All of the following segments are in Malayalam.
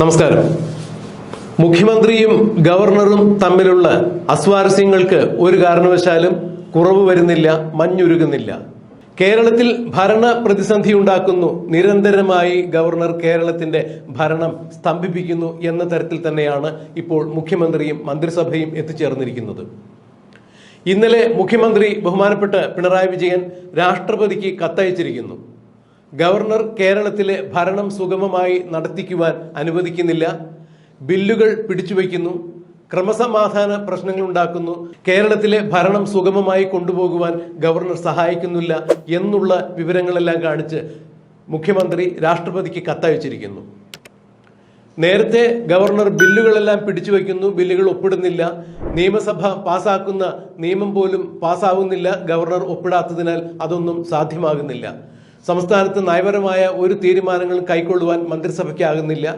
നമസ്കാരം. മുഖ്യമന്ത്രിയും ഗവർണറും തമ്മിലുള്ള അസ്വാരസ്യങ്ങൾക്ക് ഒരു കാരണവശാലും കുറവ് വരുന്നില്ല മഞ്ഞുരുകുന്നില്ല. കേരളത്തിൽ ഭരണ പ്രതിസന്ധി ഉണ്ടാക്കുന്നു. നിരന്തരമായി ഗവർണർ കേരളത്തിന്റെ ഭരണം സ്തംഭിപ്പിക്കുന്നു എന്ന തരത്തിൽ തന്നെയാണ് ഇപ്പോൾ മുഖ്യമന്ത്രിയും മന്ത്രിസഭയും എത്തിച്ചേർന്നിരിക്കുന്നത്. ഇന്നലെ മുഖ്യമന്ത്രി ബഹുമാനപ്പെട്ട പിണറായി വിജയൻ രാഷ്ട്രപതിക്ക് കത്തയച്ചിരിക്കുന്നു. ഗവർണർ കേരളത്തിലെ ഭരണം സുഗമമായി നടത്തിക്കുവാൻ അനുവദിക്കുന്നില്ല. ബില്ലുകൾ പിടിച്ചുവെക്കുന്നു ക്രമസമാധാന പ്രശ്നങ്ങൾ ഉണ്ടാക്കുന്നു കേരളത്തിലെ ഭരണം സുഗമമായി കൊണ്ടുപോകുവാൻ ഗവർണർ സഹായിക്കുന്നില്ല എന്നുള്ള വിവരങ്ങളെല്ലാം കാണിച്ച് മുഖ്യമന്ത്രി രാഷ്ട്രപതിക്ക് കത്തയച്ചിരിക്കുന്നു. നേരത്തെ ഗവർണർ ബില്ലുകളെല്ലാം പിടിച്ചു വയ്ക്കുന്നു ബില്ലുകൾ ഒപ്പിടുന്നില്ല. നിയമസഭ പാസാക്കുന്ന നിയമം പോലും പാസ്സാവുന്നില്ല ഗവർണർ ഒപ്പിടാത്തതിനാൽ അതൊന്നും സാധ്യമാകുന്നില്ല. സംസ്ഥാനത്ത് നയപരമായ ഒരു തീരുമാനങ്ങളും കൈക്കൊള്ളുവാൻ മന്ത്രിസഭയ്ക്കാകുന്നില്ല.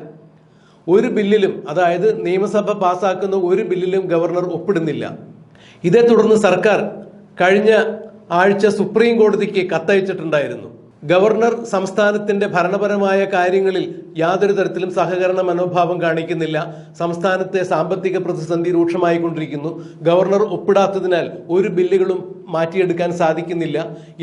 ഒരു ബില്ലിലും അതായത് നിയമസഭ പാസാക്കുന്ന ഒരു ബില്ലിലും ഗവർണർ ഒപ്പിടുന്നില്ല. ഇതേ തുടർന്ന് സർക്കാർ കഴിഞ്ഞ ആഴ്ച സുപ്രീം കോടതിക്ക് കത്തയച്ചിട്ടുണ്ടായിരുന്നു. ഗവർണർ സംസ്ഥാനത്തിന്റെ ഭരണപരമായ കാര്യങ്ങളിൽ യാതൊരു തരത്തിലും സഹകരണ മനോഭാവം കാണിക്കുന്നില്ല. സംസ്ഥാനത്തെ സാമ്പത്തിക പ്രതിസന്ധി രൂക്ഷമായി കൊണ്ടിരിക്കുന്നു ഗവർണർ ഒപ്പിടാത്തതിനാൽ ഒരു ബില്ലുകളും മാറ്റിയെടുക്കാൻ സാധിക്കുന്നില്ല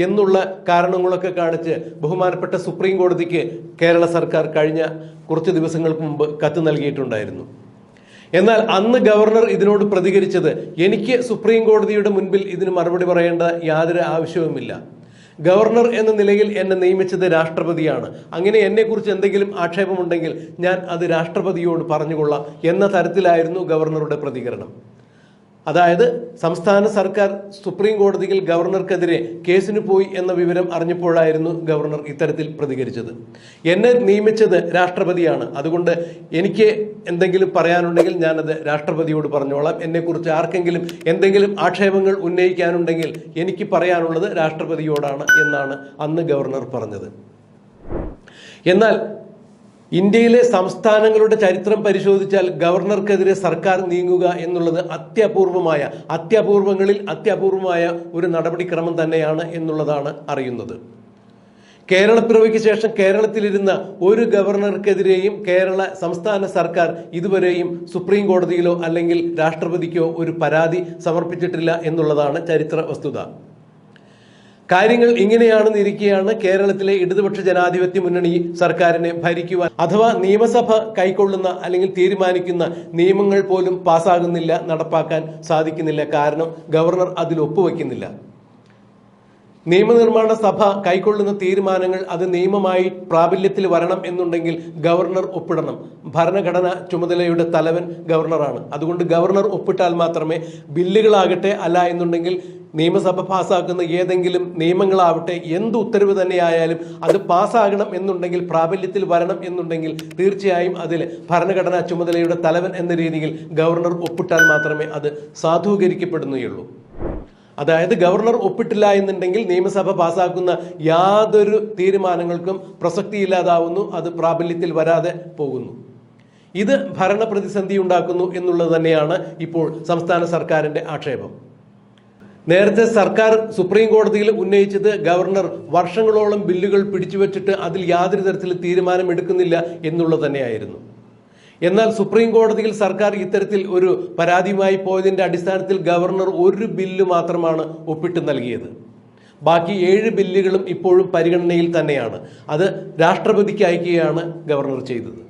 എന്നുള്ള കാരണങ്ങളൊക്കെ കാണിച്ച് ബഹുമാനപ്പെട്ട സുപ്രീം കോടതിക്ക് കേരള സർക്കാർ കഴിഞ്ഞ കുറച്ച് ദിവസങ്ങൾക്ക് മുമ്പ് കത്ത് നൽകിയിട്ടുണ്ടായിരുന്നു. എന്നാൽ അന്ന് ഗവർണർ ഇതിനോട് പ്രതികരിച്ചത് എനിക്ക് സുപ്രീം കോടതിയുടെ മുൻപിൽ ഇതിന് മറുപടി പറയേണ്ട യാതൊരു ആവശ്യവുമില്ല. ഗവർണർ എന്ന നിലയിൽ എന്നെ നിയമിച്ചത് രാഷ്ട്രപതിയാണ്. അങ്ങനെ എന്നെക്കുറിച്ച് എന്തെങ്കിലും ആക്ഷേപമുണ്ടെങ്കിൽ ഞാൻ അത് രാഷ്ട്രപതിയോട് പറഞ്ഞുകൊള്ളാം എന്ന തരത്തിലായിരുന്നു ഗവർണറുടെ പ്രതികരണം. അതായത് സംസ്ഥാന സർക്കാർ സുപ്രീം കോടതിയിൽ ഗവർണർക്കെതിരെ കേസിന് പോയി എന്ന വിവരം അറിഞ്ഞപ്പോഴായിരുന്നു ഗവർണർ ഇത്തരത്തിൽ പ്രതികരിച്ചത്. എന്നെ നിയമിച്ചത് രാഷ്ട്രപതിയാണ്. അതുകൊണ്ട് എനിക്ക് എന്തെങ്കിലും പറയാനുണ്ടെങ്കിൽ ഞാനത് രാഷ്ട്രപതിയോട് പറഞ്ഞോളാം. എന്നെക്കുറിച്ച് ആർക്കെങ്കിലും എന്തെങ്കിലും ആക്ഷേപങ്ങൾ ഉന്നയിക്കാനുണ്ടെങ്കിൽ എനിക്ക് പറയാനുള്ളത് രാഷ്ട്രപതിയോടാണ് എന്നാണ് അന്ന് ഗവർണർ പറഞ്ഞത്. എന്നാൽ ഇന്ത്യയിലെ സംസ്ഥാനങ്ങളുടെ ചരിത്രം പരിശോധിച്ചാൽ ഗവർണർക്കെതിരെ സർക്കാർ നീങ്ങുക എന്നുള്ളത് അത്യപൂർവമായ അത്യപൂർവങ്ങളിൽ അത്യപൂർവമായ ഒരു നടപടിക്രമം തന്നെയാണ് എന്നുള്ളതാണ് അറിയുന്നത്. കേരളപ്പിറവിക്ക് ശേഷം കേരളത്തിലിരുന്ന ഒരു ഗവർണർക്കെതിരെയും കേരള സംസ്ഥാന സർക്കാർ ഇതുവരെയും സുപ്രീം കോടതിയിലോ അല്ലെങ്കിൽ രാഷ്ട്രപതിക്കോ ഒരു പരാതി സമർപ്പിച്ചിട്ടില്ല എന്നുള്ളതാണ് ചരിത്ര വസ്തുത. കാര്യങ്ങൾ ഇങ്ങനെയാണെന്ന് ഇരിക്കെയാണ് കേരളത്തിലെ ഇടതുപക്ഷ ജനാധിപത്യ മുന്നണി സർക്കാരിനെ ഭരിക്കുവാൻ അഥവാ നിയമസഭ കൈക്കൊള്ളുന്ന അല്ലെങ്കിൽ തീരുമാനിക്കുന്ന നിയമങ്ങൾ പോലും പാസ്സാകുന്നില്ല നടപ്പാക്കാൻ സാധിക്കുന്നില്ല. കാരണം ഗവർണർ അതിൽ ഒപ്പുവെക്കുന്നില്ല. നിയമനിർമ്മാണ സഭ കൈക്കൊള്ളുന്ന തീരുമാനങ്ങൾ അത് നിയമമായി പ്രാബല്യത്തിൽ വരണം എന്നുണ്ടെങ്കിൽ ഗവർണർ ഒപ്പിടണം. ഭരണഘടന ചുമതലയുടെ തലവൻ ഗവർണറാണ്. അതുകൊണ്ട് ഗവർണർ ഒപ്പിട്ടാൽ മാത്രമേ ബില്ലുകളാകട്ടെ അല്ല എന്നുണ്ടെങ്കിൽ നിയമസഭ പാസ്സാക്കുന്ന ഏതെങ്കിലും നിയമങ്ങളാവട്ടെ എന്ത് ഉത്തരവ് തന്നെയായാലും അത് പാസ്സാകണം എന്നുണ്ടെങ്കിൽ പ്രാബല്യത്തിൽ വരണം എന്നുണ്ടെങ്കിൽ തീർച്ചയായും അതിൽ ഭരണഘടനാ ചുമതലയുടെ തലവൻ എന്ന രീതിയിൽ ഗവർണർ ഒപ്പിട്ടാൽ മാത്രമേ അത് സാധൂകരിക്കപ്പെടുകയുള്ളൂ അതായത് ഗവർണർ ഒപ്പിട്ടില്ല എന്നുണ്ടെങ്കിൽ നിയമസഭ പാസാക്കുന്ന യാതൊരു തീരുമാനങ്ങൾക്കും പ്രസക്തിയില്ലാതാവുന്നു അത് പ്രാബല്യത്തിൽ വരാതെ പോകുന്നു. ഇത് ഭരണ പ്രതിസന്ധി ഉണ്ടാക്കുന്നു എന്നുള്ളത് തന്നെയാണ് ഇപ്പോൾ സംസ്ഥാന സർക്കാരിന്റെ ആക്ഷേപം. നേരത്തെ സർക്കാർ സുപ്രീം കോടതിയിൽ ഉന്നയിച്ചത് ഗവർണർ വർഷങ്ങളോളം ബില്ലുകൾ പിടിച്ചുവച്ചിട്ട് അതിൽ യാതൊരു തരത്തിൽ തീരുമാനം എടുക്കുന്നില്ല എന്നുള്ളത് തന്നെയായിരുന്നു. എന്നാൽ സുപ്രീം കോടതിയിൽ സർക്കാർ ഇത്തരത്തിൽ ഒരു പരാതിയുമായി പോയതിന്റെ അടിസ്ഥാനത്തിൽ ഗവർണർ ഒരു ബില്ല് മാത്രമാണ് ഒപ്പിട്ട് നൽകിയത്. ബാക്കി ഏഴ് ബില്ലുകളും ഇപ്പോഴും പരിഗണനയിൽ തന്നെയാണ്. അത് രാഷ്ട്രപതിക്ക് അയക്കുകയാണ് ഗവർണർ ചെയ്തത്.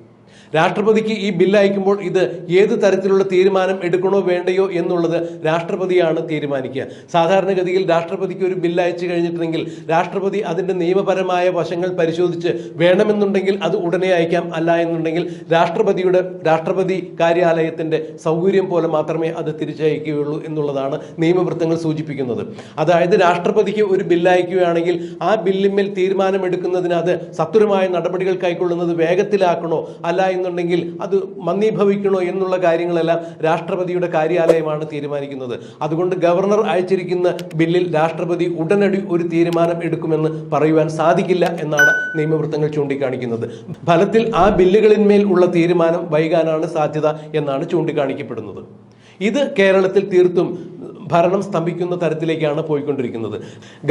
രാഷ്ട്രപതിക്ക് ഈ ബില്ല് അയക്കുമ്പോൾ ഇത് ഏത് തരത്തിലുള്ള തീരുമാനം എടുക്കണോ വേണ്ടയോ എന്നുള്ളത് രാഷ്ട്രപതിയാണ് തീരുമാനിക്കുക. സാധാരണഗതിയിൽ രാഷ്ട്രപതിക്ക് ഒരു ബില്ല് അയച്ചു കഴിഞ്ഞിട്ടുണ്ടെങ്കിൽ രാഷ്ട്രപതി അതിന്റെ നിയമപരമായ വശങ്ങൾ പരിശോധിച്ച് വേണമെന്നുണ്ടെങ്കിൽ അത് ഉടനെ അയക്കാം. അല്ല എന്നുണ്ടെങ്കിൽ രാഷ്ട്രപതിയുടെ രാഷ്ട്രപതി കാര്യാലയത്തിന്റെ സൗകര്യം പോലെ മാത്രമേ അത് തിരിച്ചയക്കുകയുള്ളൂ എന്നുള്ളതാണ് നിയമവൃത്തങ്ങൾ സൂചിപ്പിക്കുന്നത്. അതായത് രാഷ്ട്രപതിക്ക് ഒരു ബില്ല് അയക്കുകയാണെങ്കിൽ ആ ബില്ലിന്മേൽ തീരുമാനമെടുക്കുന്നതിന് അത് സത്വരമായ നടപടികൾ കൈക്കൊള്ളുന്നത് വേഗത്തിലാക്കണോ? അല്ല എന്നുണ്ടെങ്കിൽ അത് മന്ദീഭവിക്കണോ എന്നുള്ള കാര്യങ്ങളെല്ലാം രാഷ്ട്രപതിയുടെ കാര്യാലയമാണ് തീരുമാനിക്കുന്നത്. അതുകൊണ്ട് ഗവർണർ അയച്ചിരിക്കുന്ന ബില്ലിൽ രാഷ്ട്രപതി ഉടനടി ഒരു തീരുമാനം എടുക്കുമെന്ന് പറയുവാൻ സാധിക്കില്ല എന്നാണ് നിയമവൃത്തങ്ങൾ ചൂണ്ടിക്കാണിക്കുന്നത്. ഫലത്തിൽ ആ ബില്ലുകളിന്മേൽ ഉള്ള തീരുമാനം വൈകാനാണ് സാധ്യത എന്നാണ് ചൂണ്ടിക്കാണിക്കപ്പെടുന്നത്. ഇത് കേരളത്തിൽ തീർത്തും ഭരണം സ്തംഭിക്കുന്ന തരത്തിലേക്കാണ് പോയിക്കൊണ്ടിരിക്കുന്നത്.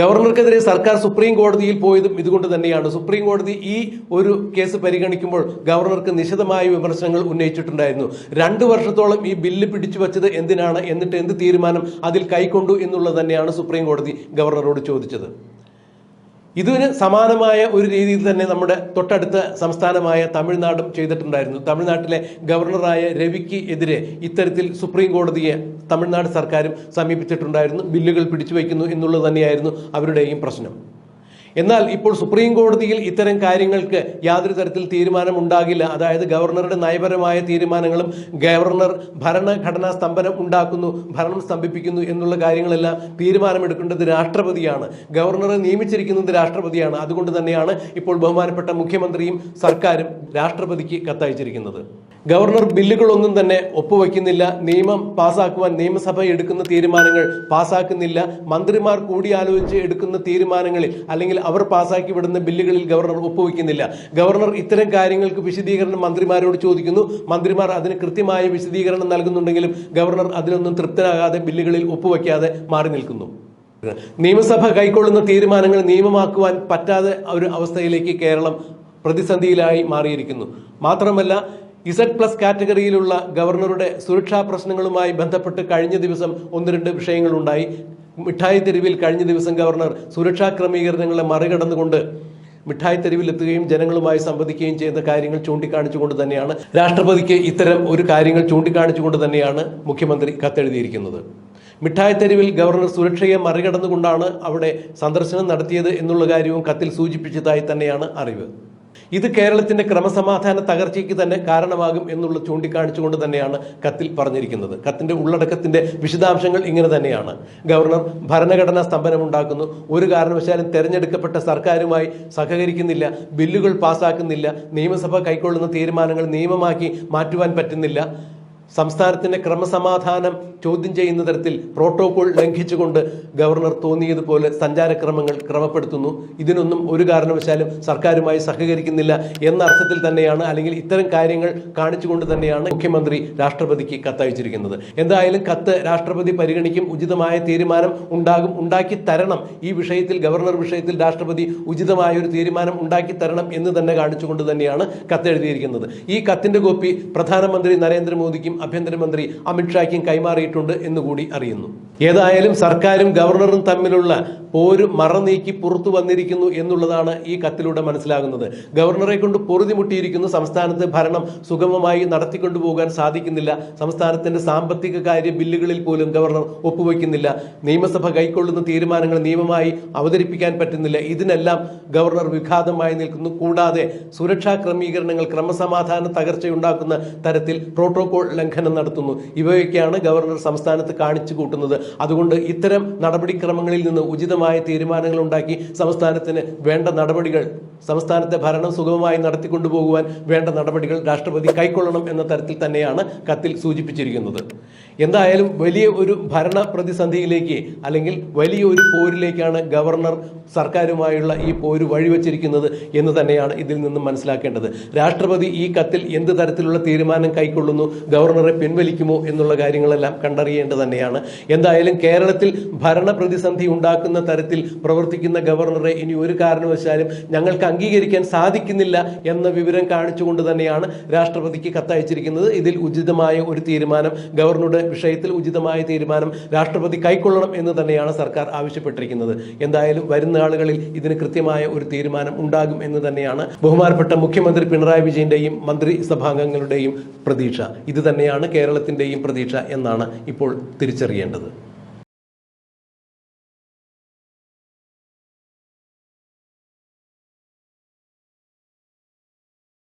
ഗവർണർക്കെതിരെ സർക്കാർ സുപ്രീം കോടതിയിൽ പോയതും ഇതുകൊണ്ട് തന്നെയാണ്. സുപ്രീം കോടതി ഈ ഒരു കേസ് പരിഗണിക്കുമ്പോൾ ഗവർണർക്ക് നിശിതമായ വിമർശനങ്ങൾ ഉന്നയിച്ചിട്ടുണ്ടായിരുന്നു. രണ്ടു വർഷത്തോളം ഈ ബില്ല് പിടിച്ചു വച്ചത് എന്തിനാണ്? എന്നിട്ട് എന്ത് തീരുമാനം അതിൽ കൈക്കൊണ്ടു എന്നുള്ളത് തന്നെയാണ് സുപ്രീം കോടതി ഗവർണറോട് ചോദിച്ചത്. ഇതിന് സമാനമായ ഒരു രീതിയിൽ തന്നെ നമ്മുടെ തൊട്ടടുത്ത സംസ്ഥാനമായ തമിഴ്നാടും ചെയ്തിട്ടുണ്ടായിരുന്നു. തമിഴ്നാട്ടിലെ ഗവർണറായ രവിക്ക് എതിരെ ഇത്തരത്തിൽ സുപ്രീം കോടതിയെ തമിഴ്നാട് സർക്കാരും സമീപിച്ചിട്ടുണ്ടായിരുന്നു. ബില്ലുകൾ പിടിച്ചു വയ്ക്കുന്നു എന്നുള്ളത് തന്നെയായിരുന്നു അവരുടെയും പ്രശ്നം. എന്നാൽ ഇപ്പോൾ സുപ്രീം കോടതിയിൽ ഇത്തരം കാര്യങ്ങൾക്ക് യാതൊരു തരത്തിൽ തീരുമാനം ഉണ്ടാകില്ല അതായത് ഗവർണറുടെ നയപരമായ തീരുമാനങ്ങളും ഗവർണർ ഭരണഘടനാ സ്തംഭനം ഉണ്ടാക്കുന്നു ഭരണം സ്തംഭിപ്പിക്കുന്നു എന്നുള്ള കാര്യങ്ങളെല്ലാം തീരുമാനമെടുക്കേണ്ടത് രാഷ്ട്രപതിയാണ്. ഗവർണറെ നിയമിച്ചിരിക്കുന്നത് രാഷ്ട്രപതിയാണ്. അതുകൊണ്ട് തന്നെയാണ് ഇപ്പോൾ ബഹുമാനപ്പെട്ട മുഖ്യമന്ത്രിയും സർക്കാരും രാഷ്ട്രപതിക്ക് കത്തയച്ചിരിക്കുന്നത്. ഗവർണർ ബില്ലുകളൊന്നും തന്നെ ഒപ്പുവെക്കുന്നില്ല നിയമം പാസാക്കുവാൻ നിയമസഭ എടുക്കുന്ന തീരുമാനങ്ങൾ പാസാക്കുന്നില്ല. മന്ത്രിമാർ കൂടിയാലോചിച്ച് എടുക്കുന്ന തീരുമാനങ്ങളിൽ അല്ലെങ്കിൽ അവർ പാസാക്കി വിടുന്ന ബില്ലുകളിൽ ഗവർണർ ഒപ്പുവെക്കുന്നില്ല ഗവർണർ ഇത്തരം കാര്യങ്ങൾക്ക് വിശദീകരണം മന്ത്രിമാരോട് ചോദിക്കുന്നു. മന്ത്രിമാർ അതിന് കൃത്യമായ വിശദീകരണം നൽകുന്നുണ്ടെങ്കിലും ഗവർണർ അതിനൊന്നും തൃപ്തനാകാതെ ബില്ലുകളിൽ ഒപ്പുവെക്കാതെ മാറി നിൽക്കുന്നു. നിയമസഭ കൈക്കൊള്ളുന്ന തീരുമാനങ്ങൾ നിയമമാക്കുവാൻ പറ്റാതെ ഒരു അവസ്ഥയിലേക്ക് കേരളം പ്രതിസന്ധിയിലായി മാറിയിരിക്കുന്നു. മാത്രമല്ല ഇസഡ് പ്ലസ് കാറ്റഗറിയിലുള്ള ഗവർണറുടെ സുരക്ഷാ പ്രശ്നങ്ങളുമായി ബന്ധപ്പെട്ട് കഴിഞ്ഞ ദിവസം ഒന്ന് രണ്ട് വിഷയങ്ങളുണ്ടായി. മിഠായി തെരുവിൽ കഴിഞ്ഞ ദിവസം ഗവർണർ സുരക്ഷാ ക്രമീകരണങ്ങളെ മറികടന്നുകൊണ്ട് മിഠായി തെരുവിലെത്തുകയും ജനങ്ങളുമായി സംവദിക്കുകയും ചെയ്യുന്ന കാര്യങ്ങൾ ചൂണ്ടിക്കാണിച്ചുകൊണ്ട് തന്നെയാണ്. രാഷ്ട്രപതിക്ക് ഇത്തരം ഒരു കാര്യങ്ങൾ ചൂണ്ടിക്കാണിച്ചുകൊണ്ട് തന്നെയാണ് മുഖ്യമന്ത്രി കത്തെഴുതിയിരിക്കുന്നത്. മിഠായി തെരുവിൽ ഗവർണർ സുരക്ഷയെ മറികടന്നുകൊണ്ടാണ് അവിടെ സന്ദർശനം നടത്തിയത് എന്നുള്ള കാര്യവും കത്തിൽ സൂചിപ്പിച്ചതായി തന്നെയാണ് അറിവ്. ഇത് കേരളത്തിന്റെ ക്രമസമാധാന തകർച്ചയ്ക്ക് തന്നെ കാരണമാകും എന്നുള്ള ചൂണ്ടിക്കാണിച്ചുകൊണ്ട് തന്നെയാണ് കത്തിൽ പറഞ്ഞിരിക്കുന്നത്. കത്തിന്റെ ഉള്ളടക്കത്തിന്റെ വിശദാംശങ്ങൾ ഇങ്ങനെ തന്നെയാണ്. ഗവർണർ ഭരണഘടനാ സ്തംഭനം ഉണ്ടാക്കുന്നു. ഒരു കാരണവശാലും തെരഞ്ഞെടുക്കപ്പെട്ട സർക്കാരുമായി സഹകരിക്കുന്നില്ല ബില്ലുകൾ പാസാക്കുന്നില്ല നിയമസഭ കൈക്കൊള്ളുന്ന തീരുമാനങ്ങൾ നിയമമാക്കി മാറ്റുവാൻ പറ്റുന്നില്ല. സംസ്ഥാനത്തിന്റെ ക്രമസമാധാനം ചോദ്യം ചെയ്യുന്ന തരത്തിൽ പ്രോട്ടോകോൾ ലംഘിച്ചുകൊണ്ട് ഗവർണർ തോന്നിയതുപോലെ സഞ്ചാരക്രമങ്ങൾ ക്രമപ്പെടുത്തുന്നു. ഇതിനൊന്നും ഒരു കാരണവശാലും സർക്കാരുമായി സഹകരിക്കുന്നില്ല എന്ന അർത്ഥത്തിൽ തന്നെയാണ് അല്ലെങ്കിൽ ഇത്തരം കാര്യങ്ങൾ കാണിച്ചുകൊണ്ട് തന്നെയാണ് മുഖ്യമന്ത്രി രാഷ്ട്രപതിക്ക് കത്തയച്ചിരിക്കുന്നത്. എന്തായാലും കത്ത് രാഷ്ട്രപതി പരിഗണിക്കും ഉചിതമായ തീരുമാനം ഉണ്ടാകും ഉണ്ടാക്കി തരണം. ഈ വിഷയത്തിൽ ഗവർണർ വിഷയത്തിൽ രാഷ്ട്രപതി ഉചിതമായ ഒരു തീരുമാനം ഉണ്ടാക്കി തരണം എന്ന് തന്നെ കാണിച്ചുകൊണ്ട് തന്നെയാണ് കത്തെഴുതിയിരിക്കുന്നത്. ഈ കത്തിന്റെ കോപ്പി പ്രധാനമന്ത്രി നരേന്ദ്രമോദിക്കും ആഭ്യന്തരമന്ത്രി അമിത്ഷായ്ക്കും കൈമാറിയിട്ടുണ്ട് എന്നുകൂടി അറിയുന്നു ഏതായാലും സർക്കാരും ഗവർണറും തമ്മിലുള്ള പോര് മറനീക്കി പുറത്തു വന്നിരിക്കുന്നു എന്നുള്ളതാണ് ഈ കത്തിലൂടെ മനസ്സിലാകുന്നത്. ഗവർണറെ കൊണ്ട് പൊറുതിമുട്ടിയിരിക്കുന്നു സംസ്ഥാനത്ത് ഭരണം സുഗമമായി നടത്തിക്കൊണ്ടുപോകാൻ സാധിക്കുന്നില്ല. സംസ്ഥാനത്തിന്റെ സാമ്പത്തിക കാര്യ ബില്ലുകളിൽ പോലും ഗവർണർ ഒപ്പുവെക്കുന്നില്ല നിയമസഭ കൈക്കൊള്ളുന്ന തീരുമാനങ്ങൾ നിയമമായി അവതരിപ്പിക്കാൻ പറ്റുന്നില്ല. ഇതിനെല്ലാം ഗവർണർ വിഘാതമായി നിൽക്കുന്നു. കൂടാതെ സുരക്ഷാ ക്രമീകരണങ്ങൾ ക്രമസമാധാന തകർച്ചയുണ്ടാക്കുന്ന തരത്തിൽ പ്രോട്ടോകോൾ ലംഘനം നടത്തുന്നു. ഇവയൊക്കെയാണ് ഗവർണർ സംസ്ഥാനത്ത് കാണിച്ചു കൂട്ടുന്നത്. അതുകൊണ്ട് ഇത്തരം നടപടിക്രമങ്ങളിൽ നിന്ന് ഉചിതമായ തീരുമാനങ്ങൾ ഉണ്ടാക്കി സംസ്ഥാനത്തിന് വേണ്ട നടപടികൾ സംസ്ഥാനത്തെ ഭരണം സുഗമമായി നടത്തിക്കൊണ്ടുപോകുവാൻ വേണ്ട നടപടികൾ രാഷ്ട്രപതി കൈക്കൊള്ളണം എന്ന തരത്തിൽ തന്നെയാണ് കത്തിൽ സൂചിപ്പിച്ചിരിക്കുന്നത്. എന്തായാലും വലിയ ഒരു ഭരണ പ്രതിസന്ധിയിലേക്ക് അല്ലെങ്കിൽ വലിയ ഒരു പോരിലേക്കാണ് ഗവർണർ സർക്കാരുമായുള്ള ഈ പോര് വഴിവെച്ചിരിക്കുന്നത് എന്ന് തന്നെയാണ് ഇതിൽ നിന്നും മനസ്സിലാക്കേണ്ടത്. രാഷ്ട്രപതി ഈ കത്തിൽ എന്ത് തരത്തിലുള്ള തീരുമാനം കൈക്കൊള്ളുന്നു ഗവർണറെ പിൻവലിക്കുമോ എന്നുള്ള കാര്യങ്ങളെല്ലാം കണ്ടറിയേണ്ടത് തന്നെയാണ്. എന്തായാലും കേരളത്തിൽ ഭരണ പ്രതിസന്ധി ഉണ്ടാക്കുന്ന തരത്തിൽ പ്രവർത്തിക്കുന്ന ഗവർണറെ ഇനി ഒരു കാരണവശാലും ഞങ്ങൾക്ക് അംഗീകരിക്കാൻ സാധിക്കുന്നില്ല എന്ന വിവരം കാണിച്ചുകൊണ്ട് തന്നെയാണ് രാഷ്ട്രപതിക്ക് കത്തയച്ചിരിക്കുന്നത്. ഇതിൽ ഉചിതമായ ഒരു തീരുമാനം ഗവർണറുടെ വിഷയത്തിൽ ഉചിതമായ തീരുമാനം രാഷ്ട്രപതി കൈക്കൊള്ളണം എന്ന് തന്നെയാണ് സർക്കാർ ആവശ്യപ്പെട്ടിരിക്കുന്നത്. എന്തായാലും വരുന്ന ആളുകളിൽ ഇതിന് കൃത്യമായ ഒരു തീരുമാനം ഉണ്ടാകും എന്ന് തന്നെയാണ് ബഹുമാനപ്പെട്ട മുഖ്യമന്ത്രി പിണറായി വിജയന്റെയും മന്ത്രിസഭാംഗങ്ങളുടെയും പ്രതീക്ഷ. ഇത് തന്നെയാണ് കേരളത്തിന്റെയും പ്രതീക്ഷ എന്നാണ് ഇപ്പോൾ തിരിച്ചറിയേണ്ടത്.